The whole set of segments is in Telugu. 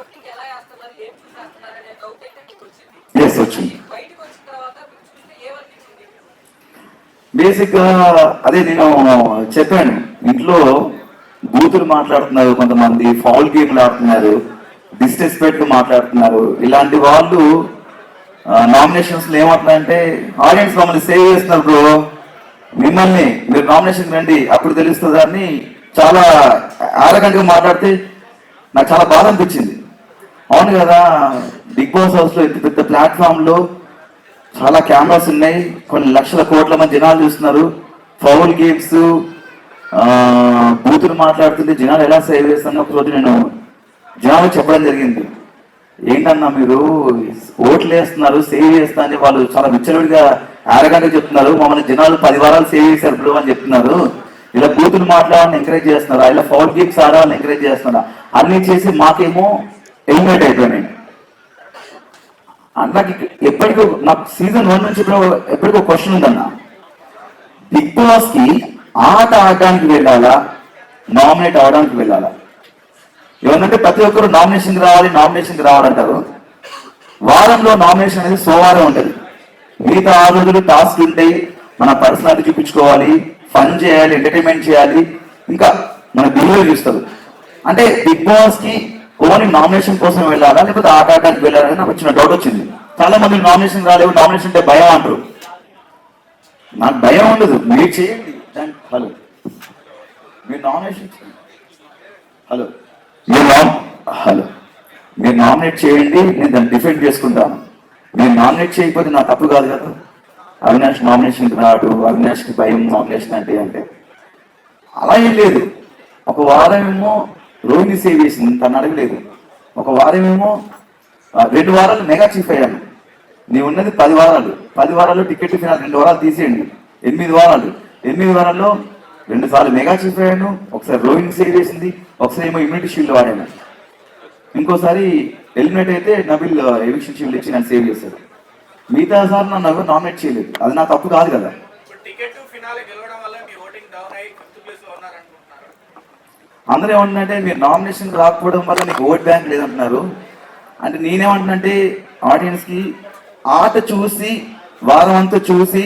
ఓటింగ్ ఎలా వేస్తున్నారు ఏం చూసి వేస్తున్నారు అనే డౌట్ అయితే మీకు వచ్చింది. ఎస్ వచ్చింది. బయటకు వచ్చిన తర్వాత మీరు చూస్తే ఏమనిపించింది బేసిక్గా అదే నేను చెప్పాను. ఇంట్లో బూతులు మాట్లాడుతున్నారు కొంతమంది ఫౌల్ గేమ్లు ఆడుతున్నారు డిస్రెస్పెక్ట్ మాట్లాడుతున్నారు. ఇలాంటి వాళ్ళు నామినేషన్స్లో ఏమంటున్నారంటే ఆడియన్స్ మమ్మల్ని సేవ్ చేస్తున్నారు బ్రో మిమ్మల్ని మీరు నామినేషన్ రండి అప్పుడు తెలుస్తుంది అని చాలా ఆరగంటగా మాట్లాడితే నాకు చాలా బాధ అనిపించింది. అవును కదా బిగ్ బాస్ హౌస్లో ఇంత పెద్ద ప్లాట్ఫామ్లో చాలా కెమెరాస్ ఉన్నాయి. కొన్ని లక్షల కోట్ల మంది జనాలు చూస్తున్నారు. ఫౌల్ గేమ్స్ బూతులు మాట్లాడుతుంటే జనాలు ఎలా సేవ్ చేస్తాను ఒక రోజు నేను జనాలు చెప్పడం జరిగింది. ఏంటన్నా మీరు ఓట్లు వేస్తున్నారు సేవ్ చేస్తా అని వాళ్ళు చాలా విచ్చలవిడిగా ఆరగంట చెప్తున్నారు. మమ్మల్ని జనాలు పది వారాలు సేవ్ చేశారు ఇప్పుడు అని చెప్తున్నారు. ఇలా బూతులు మాట్లాడాలని ఎంకరేజ్ చేస్తున్నారా? ఇలా ఫౌల్ గేమ్స్ ఆడాలని ఎంకరేజ్ చేస్తున్నారా? అన్ని చేసి మాకేమో ఎలిమినేట్ అయిపోయినాయి. అన్నకి ఎప్పటికీ నాకు సీజన్ వన్ నుంచి ఇప్పుడు ఎప్పటికో క్వశ్చన్ ఉందన్న. బిగ్ బాస్కి ఆట ఆడడానికి వెళ్ళాలా? నామినేట్ అవడానికి వెళ్ళాలా? ఏమంటే ప్రతి ఒక్కరు నామినేషన్ రావాలి నామినేషన్ రావాలంటారు వారంలో నామినేషన్ అనేది సోమవారం ఉంటుంది. మిగతా ఆరు రోజులు టాస్క్ ఉంటాయి మన పర్సనాలిటీ చూపించుకోవాలి ఫన్ చేయాలి ఎంటర్టైన్మెంట్ చేయాలి ఇంకా మన బిహేవియర్ చూస్తారు. అంటే బిగ్ బాస్కి ఓన్లీ నామినేషన్ కోసం వెళ్ళాలా? లేకపోతే ఆట ఆడడానికి వెళ్ళాలని నాకు వచ్చిన డౌట్ వచ్చింది. చాలా మంది నామినేషన్ రాలేవు నామినేషన్ అంటే భయం అంటారు. నాకు భయం ఉండదు. మీరు చేయండి. హలో మీరు నామినేషన్ చేయండి. హలో మీరు నామ్ హలో మీరు నామినేట్ చేయండి నేను దాన్ని డిఫెండ్ చేసుకుంటాను. మీరు నామినేట్ చేయకపోతే నా తప్పు కాదు కదా. అవినాష్ నామినేషన్కి రాడు అవినాష్కి భయం నామినేషన్ అంటే అంటే. అలా ఏం లేదు. ఒక వారం ఏమో రోహిణి సేవ్ చేసింది తను అడగలేదు. ఒక వారమేమో రెండు వారాలు మెగా చీఫ్ అయ్యాను నీ ఉన్నది పది వారాలు. పది వారాలు టికెట్ ఫినాల్ రెండు వారాలు తీసేయండి. ఎనిమిది వారాలు. ఎనిమిది వారాల్లో రెండు సార్లు మెగా చీఫ్ అయ్యాను. ఒకసారి రోహిణి సేవ్ చేసింది. ఒకసారి ఏమో ఇమ్యూనిటీ షీల్డ్ వాడాను. ఇంకోసారి ఎలిమినేట్ అయితే నబిల్ ఎవిక్షన్ షీల్డ్ ఇచ్చి నన్ను సేవ్ చేశారు మిగతా సార్ నన్ను ఎవరు నామినేట్ చేయలేదు. అది నా తప్పు కాదు కదా. అందరూ ఏమంటున్నారంటే మీరు నామినేషన్ రాకపోవడం వల్ల నీకు ఓట్ బ్యాంక్ లేదంటున్నారు. అంటే నేనేమంటున్నంటే ఆడియన్స్కి ఆట చూసి వారం అంతా చూసి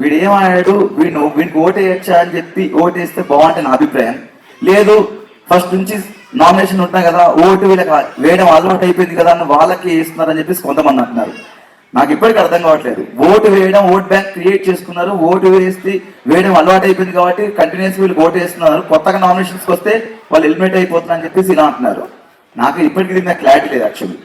వీడు ఏమాడాడు వీడు వీడికి ఓటు అని చెప్పి ఓటు వేస్తే బాగుంటుంది నా అభిప్రాయం. లేదు ఫస్ట్ నుంచి నామినేషన్ ఉంటాం కదా ఓటు వీళ్ళకి వేయడం అలవాటు అయిపోయింది కదా అని వాళ్ళకి వేస్తున్నారని చెప్పేసి కొంతమంది అంటున్నారు. నాకు ఇప్పటికీ అర్థం కావట్లేదు. ఓటు వేయడం ఓట్ బ్యాంక్ క్రియేట్ చేసుకున్నారు ఓటు వేస్తే వేయడం అలవాటు అయిపోయింది కాబట్టి కంటిన్యూస్ వీళ్ళు ఓటు వేస్తున్నారు. కొత్తగా నామినేషన్స్కి వస్తే వాళ్ళు ఎలిమినేట్ అయిపోతున్నారని చెప్పేసి ఇలా అంటున్నారు. నాకు ఇప్పటికీ దీని క్లారిటీ లేదు యాక్చువల్లీ